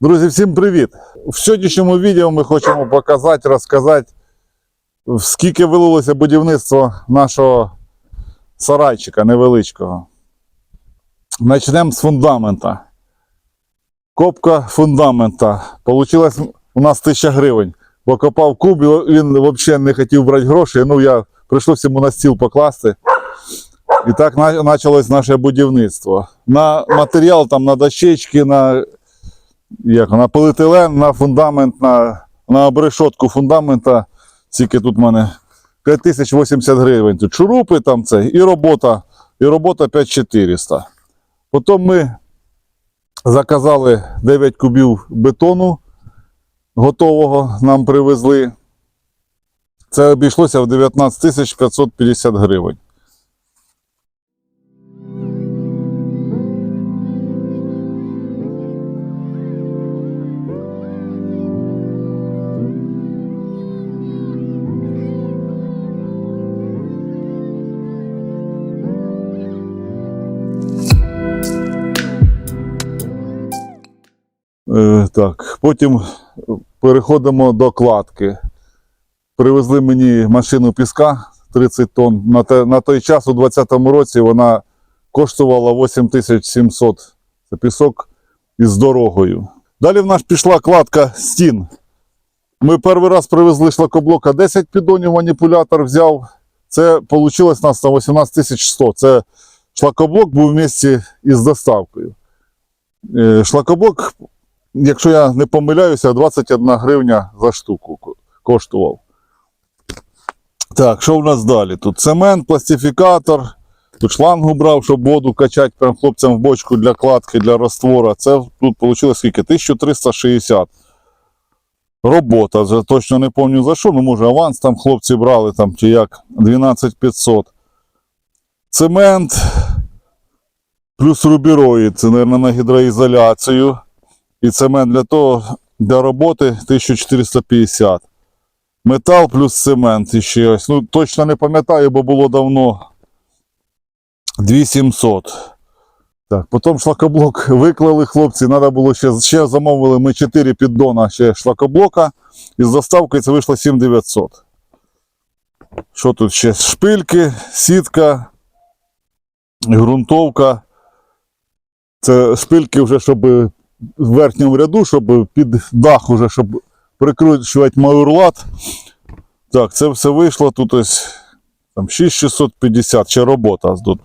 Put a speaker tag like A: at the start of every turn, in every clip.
A: Друзі, всім привіт! В сьогоднішньому відео ми хочемо показати, розказати, скільки вилилося будівництво нашого сарайчика невеличкого. Почнемо з фундамента. Копка фундамента. Получилось у нас 1000 гривень. Покопав куб, він взагалі не хотів брати гроші. Ну, я прийшлося йому на стіл покласти. І так почалось наше будівництво. На матеріал, там, на дощечки, на як на поліетилен, на фундамент, на, на обрешотку фундамента. Скільки тут в мене 5080 гривень. Тут шурупи там це, і робота, і робота 5400. Потім ми заказали 9 кубів бетону готового, нам привезли. Це обійшлося в 19 550 гривень. Так, потім переходимо до кладки. Привезли мені машину піска 30 тонн. На, те, на той час, у 2020 році, вона коштувала 8700. Це пісок із дорогою.Далі в нас пішла кладка стін. Ми перший раз привезли шлакоблока 10 піддонів, маніпулятор взяв. Це вийшло у нас на 18100. Це шлакоблок був в місті із доставкою. Е, Шлакоблок якщо я не помиляюся, 21 гривня за штуку коштував. Так, що в нас далі? Тут цемент, пластифікатор, тут шлангу брав, щоб воду качати прям хлопцям в бочку для кладки, для раствора. Це тут вийшло скільки? 1360. Робота, вже точно не пам'ятаю за що, ну може аванс там хлопці брали там чи як 12500. Цемент плюс рубіроїд, це, мабуть, на гідроізоляцію. І цемент для того, для роботи 1450. Метал плюс цемент і ще ось. Ну, точно не пам'ятаю, бо було давно 2700. Так, потім шлакоблок виклали хлопці. Треба було ще, ще замовили ми 4 піддона ще шлакоблока. І з доставкою це вийшло 7900. Що тут ще? Шпильки, сітка, ґрунтовка. Це шпильки вже, щоб в верхньому ряду, щоб під дах уже, щоб прикручувати майорлат. Так, це все вийшло тут ось там 6650, ще робота тут.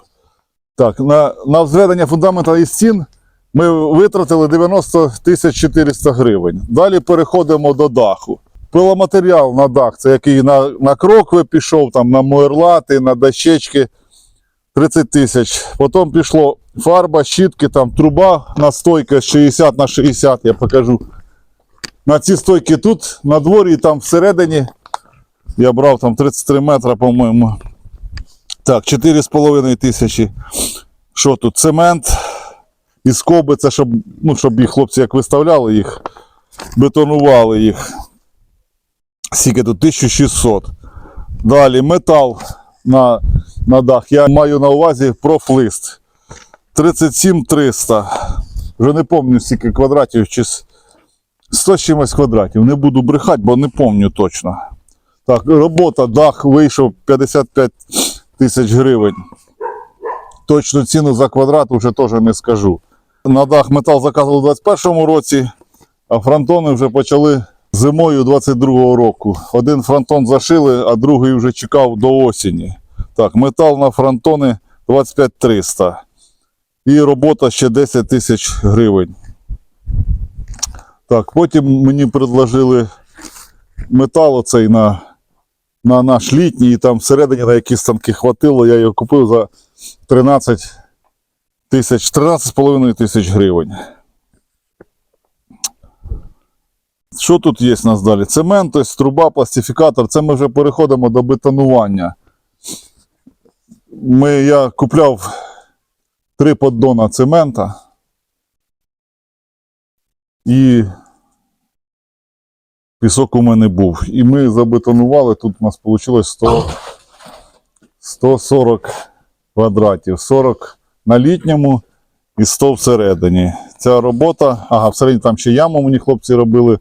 A: Так, на, на взведення фундамента і стін ми витратили 90 400 гривень. Далі переходимо до даху. Пиломатеріал на дах, це який на, на крокви пішов, там, на муерлати, на дощечки 30 тисяч. Потім пішло фарба, щітки, там труба на стойка 60 на 60, я покажу. На ці стойки тут, на дворі, і там всередині. Я брав там 33 метри, по-моєму. Так, 4,5 тисячі. Що тут? Цемент і скоби, це щоб, ну, щоб їх хлопці як виставляли їх, бетонували їх. Скільки тут? 1600. Далі метал на, на дах. Я маю на увазі профлист. 37 300. Вже не пам'ятаю скільки квадратів, чи с- 100 чимось квадратів. Не буду брехати, бо не пам'ятаю точно. Так, робота, дах вийшов 55 тисяч гривень. Точну ціну за квадрат вже теж не скажу. На дах метал заказували у 2021 році, а фронтони вже почали зимою 22-го року. Один фронтон зашили, а другий вже чекав до осені. Так, метал на фронтони 25 300. І робота ще 10 тисяч гривень. Так, потім мені предложили метал оцей на, на наш літній, і там всередині на які станки хватило, я його купив за 13 тисяч, 13,5 тисяч гривень. Що тут є у нас далі? Цемент, ось труба, пластифікатор. Це ми вже переходимо до бетонування. Ми, я купляв три поддона цемента. І пісок у мене був. І ми забетонували. Тут у нас вийшло 100, 140 квадратів. 40 на літньому і 100 всередині. ця робота. Ага, всередині там ще яму мені хлопці робили,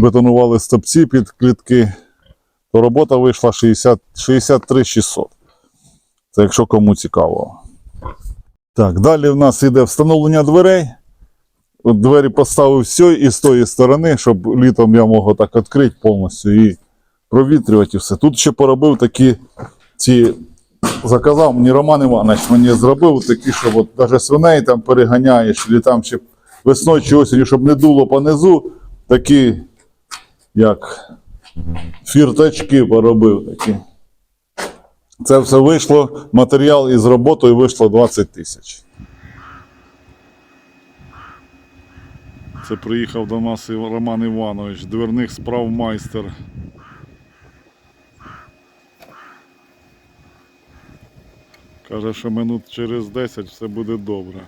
A: бетонували стопці під клітки. То робота вийшла 60, 63 600. Це якщо кому цікаво. Так, далі в нас йде встановлення дверей. Двері поставив все і з тої сторони, щоб літом я мог так відкрити повністю і провітрювати все. Тут ще поробив такі ці. Заказав мені Роман Іванович, мені зробив такі, щоб от навіть свиней там переганяєш, чи там ще весною чи осінню, щоб не дуло понизу, такі, як фіртачки поробив такі. Це все вийшло, матеріал із роботою вийшло 20 тисяч. Це приїхав до нас Роман Іванович, дверних справ майстер. Каже, що минут через 10 все буде добре.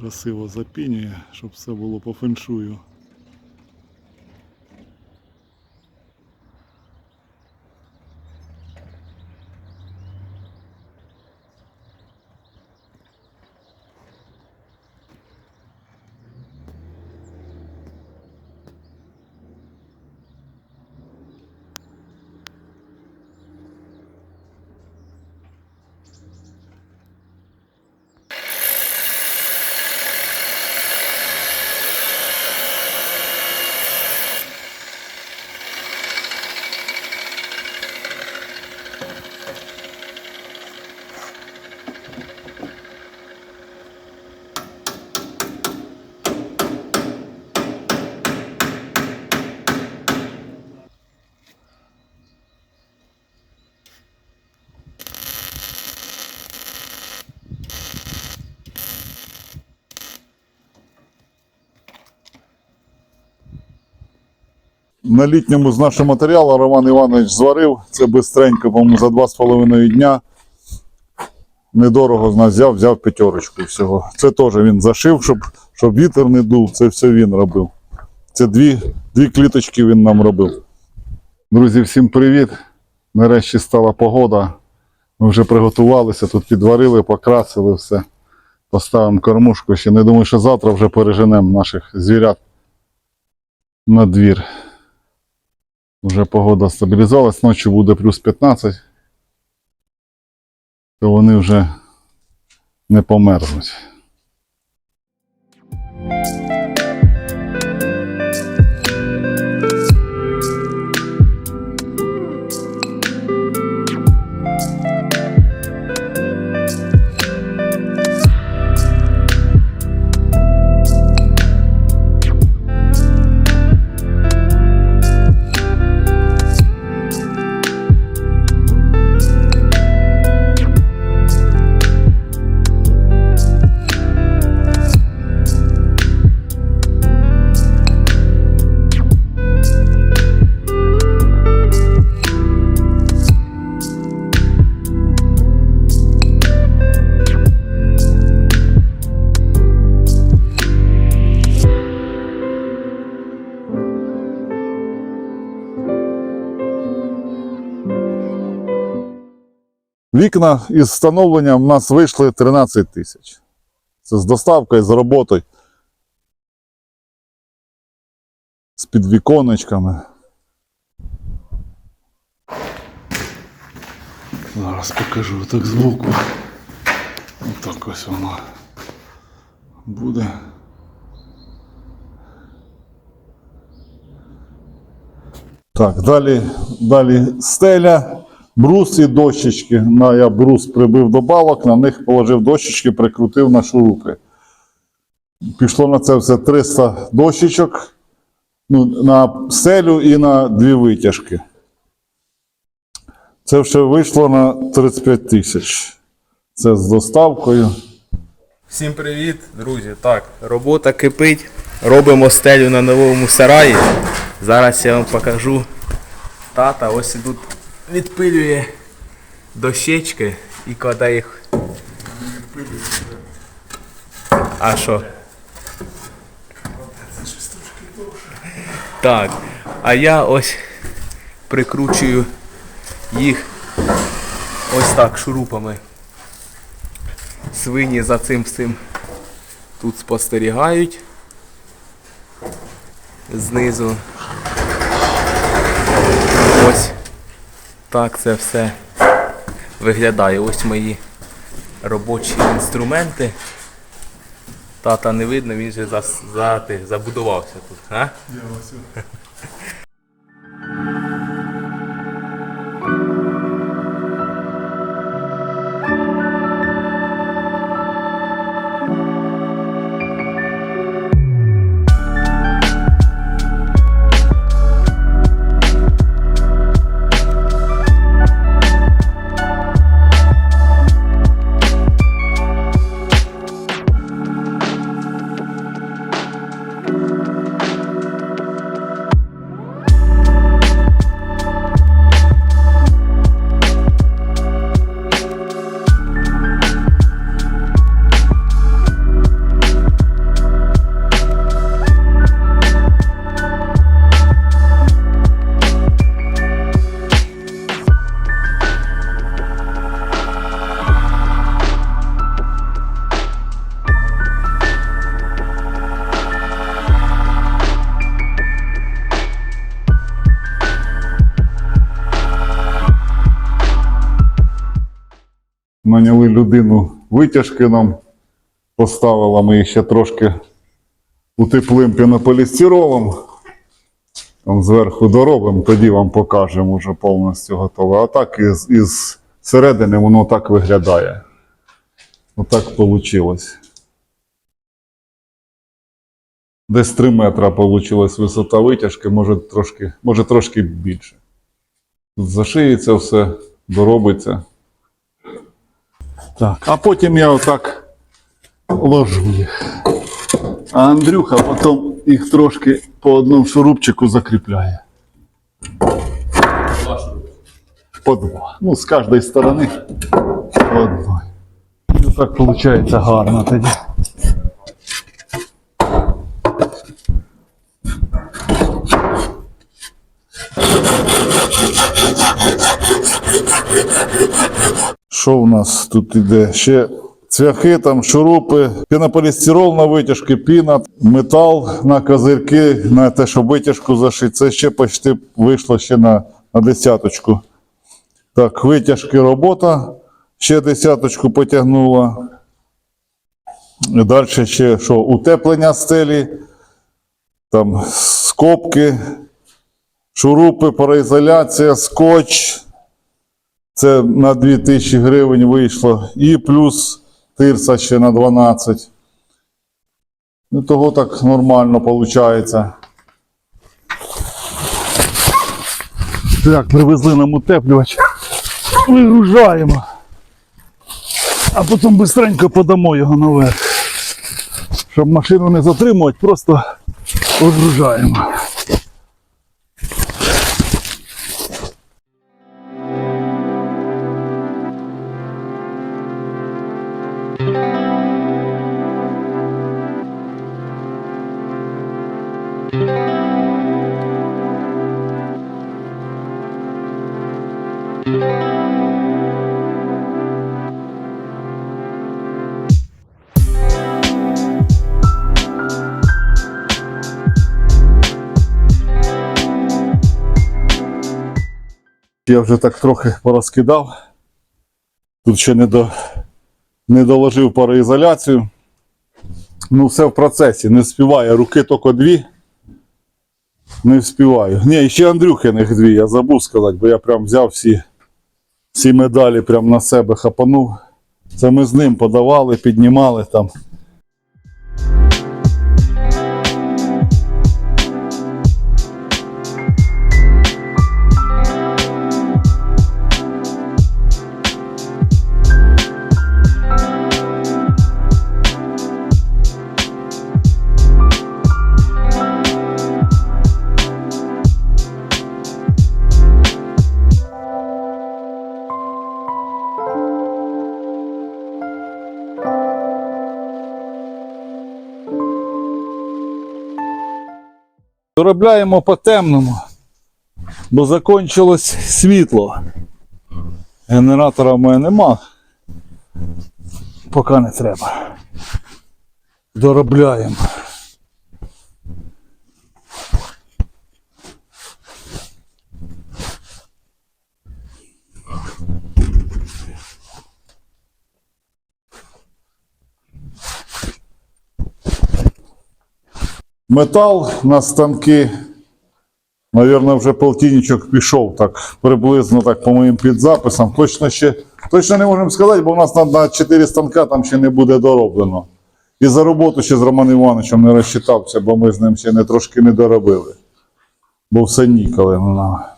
A: Красиво запінює, щоб все було по феншую. На літньому з нашого матеріалу Роман Іванович зварив. Це бистренько, по-моєму, за 2,5 дня. Недорого з нас взяв, взяв п'ятерочку всього. Це теж він зашив, щоб, щоб вітер не дув. Це все він робив. Це дві, дві кліточки він нам робив. Друзі, всім привіт. Нарешті стала погода. Ми вже приготувалися, тут підварили, покрасили все. Поставимо кормушку. Ще не думаю, що завтра вже переженемо наших звірят на двір. Вже погода стабілізувалась, ночі буде плюс 15, то вони вже не померзнуть. Вікна із встановленням в нас вийшли 13 тисяч. Це з доставкою, з роботою. З підвіконечками. Зараз покажу так збоку. Отак ось воно буде. Так, далі, далі стеля, брус і дощечки. На, я брус прибив до балок, на них положив дощечки, прикрутив на шурупи. Пішло на це все 300 дощечок ну, на стелю і на дві витяжки. Це все вийшло на 35 тисяч. Це з доставкою.
B: Всім привіт, друзі. Так, робота кипить. Робимо стелю на новому сараї. Зараз я вам покажу. Тата ось і тут відпилює дощечки і кладе їх. А що? Так. А я ось прикручую їх ось так шурупами. Свині за цим всім тут спостерігають знизу. Ось так це все виглядає. Ось мої робочі інструменти. Тата не видно, він же за, за, ти, забудувався тут. А?
A: Людину витяжки нам, поставила, ми їх ще трошки утеплим пінополістиролом. Там зверху доробимо, тоді вам покажемо вже повністю готове. А так із, із середини воно так виглядає. Отак вийшло. Десь 3 метра вийшла висота витяжки, може трошки, може трошки більше. Зашиється все, доробиться. Так, а потім я отак ложу їх. А Андрюха потім їх трошки по одному шурупчику закріпляє. По два. Ну, з кожної сторони по одной. Ну так виходить гарно тоді. Що в нас тут іде? Ще цвяхи, там, шурупи, пінополістирол на витяжки, піна, метал на козирки, на те, щоб витяжку зашити. Це ще почти вийшло ще на, на десяточку. Так, витяжки робота. Ще десяточку потягнула. Далі ще що? Утеплення стелі, там скобки, шурупи, пароізоляція, скотч. Це на 2000 гривень вийшло. І плюс тирса ще на 12. Ну, того так нормально виходить. Так, привезли нам утеплювач. Вигружаємо. А потім швидко подамо його наверх. Щоб машину не затримувати, просто вигружаємо. Я вже так трохи порозкидав. Тут ще не, до, не доложив пароізоляцію. Ну, все в процесі. Не співає. Руки тільки дві. Не вспіваю. Ні, ще Андрюхиних дві, я забув сказати, бо я прям взяв всі, всі медалі прям на себе хапанув. Це ми з ним подавали, піднімали там. Доробляємо по темному, бо закончилось світло. Генератора в мене нема. Поки не треба. Доробляємо. Метал на станки, Навірно, вже полтинничок пішов, так приблизно так по моїм підзаписам. Точно ще точно не можемо сказати, бо в нас на, на 4 станка там ще не буде дороблено. І за роботу ще з Романом Івановичем не розчитався, бо ми з ним ще не трошки не доробили. Бо все ніколи. на.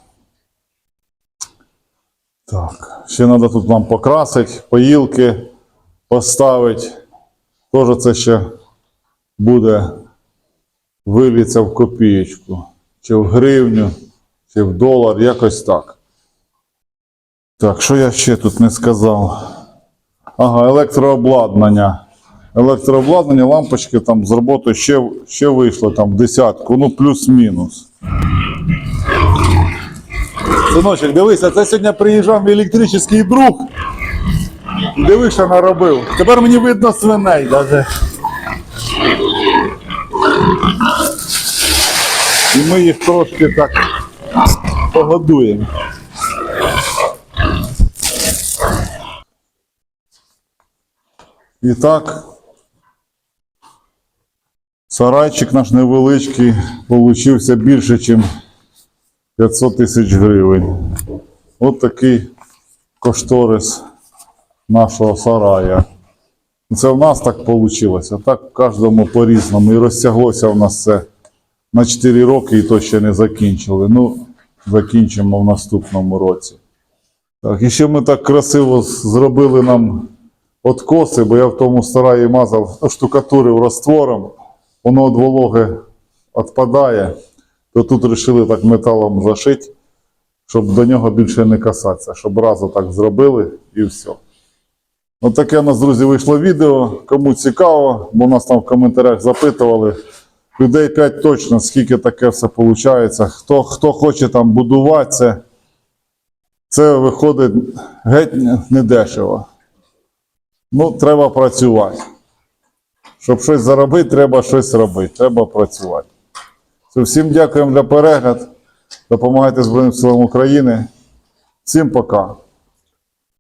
A: Так, ще треба тут нам покрасити, поїлки поставити. Теж це ще буде виліться в копієчку, чи в гривню, чи в долар, якось так. Так, що я ще тут не сказав? Ага, електрообладнання. Електрообладнання, лампочки там з роботи ще, ще вийшло там в десятку, ну плюс-мінус. Синочок, дивися, це сьогодні приїжджав мій електричний друг. Дивись, що наробив. Тепер мені видно свиней навіть. І ми їх трошки так погодуємо. І так, сарайчик наш невеличкий получився більше, ніж 500 тисяч гривень. От такий кошторис нашого сарая. Це в нас так вийшло, так в кожному по-різному. І розтяглося в нас це на 4 роки і то ще не закінчили. Ну, закінчимо в наступному році. Так, і ще ми так красиво зробили нам откоси, бо я в тому сараї мазав, штукатурив розтвором, воно від вологи відпадає, то тут вирішили так металом зашити, щоб до нього більше не касатися, щоб разу так зробили і все. Ось таке у нас, друзі, вийшло відео. Кому цікаво, бо нас там в коментарях запитували. Людей 5 точно, скільки таке все виходить. Хто, хто хоче там будувати це, це виходить геть недешево. Ну, треба працювати. Щоб щось заробити, треба щось робити. Треба працювати. Все, всім дякуємо за перегляд. Допомагайте Збройним силам України. Всім пока.